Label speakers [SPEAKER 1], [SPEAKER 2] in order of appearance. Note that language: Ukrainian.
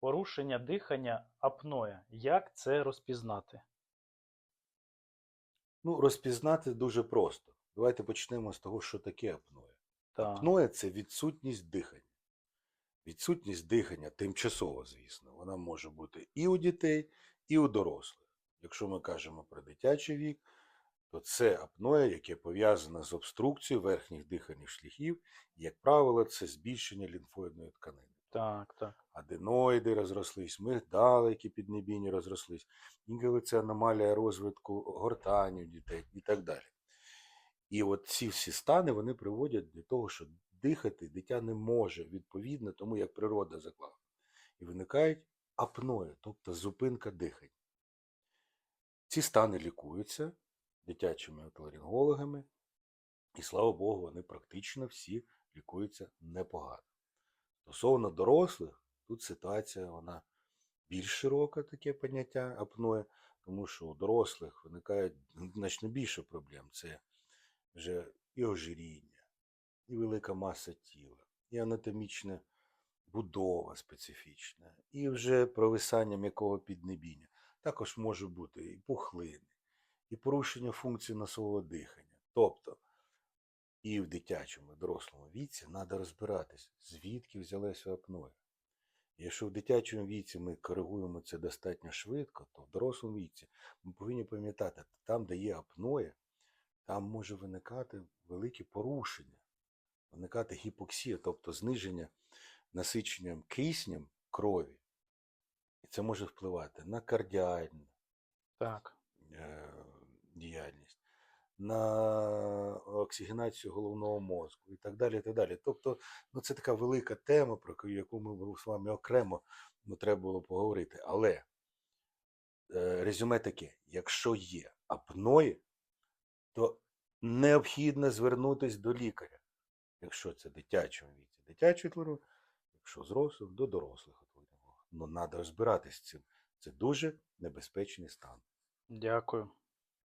[SPEAKER 1] Порушення дихання апноє. Як це розпізнати?
[SPEAKER 2] Ну, розпізнати дуже просто. Давайте почнемо з того, що таке апноє.
[SPEAKER 1] Так.
[SPEAKER 2] Апноє це відсутність дихання. Відсутність дихання тимчасово, звісно, вона може бути і у дітей, і у дорослих. Якщо ми кажемо про дитячий вік, то це апноє, яке пов'язане з обструкцією верхніх дихальних шляхів, і, як правило, це збільшення лімфоїдної тканини.
[SPEAKER 1] Так, так.
[SPEAKER 2] аденоїди розрослись, мигдали, які піднебійні розрослись, інколи це аномалія розвитку гортані дітей і так далі. І от ці всі стани вони приводять до того, що дихати дитя не може відповідно тому, як природа заклала. І виникають апної, тобто зупинка дихання. Ці стани лікуються дитячими отоларингологами, і слава Богу, вони практично всі лікуються непогано. Стосовно дорослих, тут ситуація вона більш широка, таке поняття апноє, тому що у дорослих виникають значно більше проблем. Це вже і ожиріння, і велика маса тіла, і анатомічна будова специфічна, і вже провисання м'якого піднебіння. Також може бути і пухлини, і порушення функції носового дихання. Тобто і в дитячому, і в дорослому віці треба розбиратись, звідки взялося апноє. Якщо в дитячому віці ми коригуємо це достатньо швидко, то в дорослому віці ми повинні пам'ятати, там, де є апноє, там може виникати великі порушення, виникати гіпоксія, тобто зниження насиченням киснем крові. І це може впливати на кардіальну
[SPEAKER 1] Так.
[SPEAKER 2] е, діяльність, на оксигенацію головного мозку і так далі. І так далі. Тобто, ну, це така велика тема, про яку ми з вами окремо ну, треба було поговорити. Але е, резюме таке: якщо є апної, то необхідно звернутися до лікаря. Якщо це дитячому віці, дитячий тварин, якщо зрослих, до дорослих. Ну, треба розбиратися з цим. Це дуже небезпечний стан.
[SPEAKER 1] Дякую.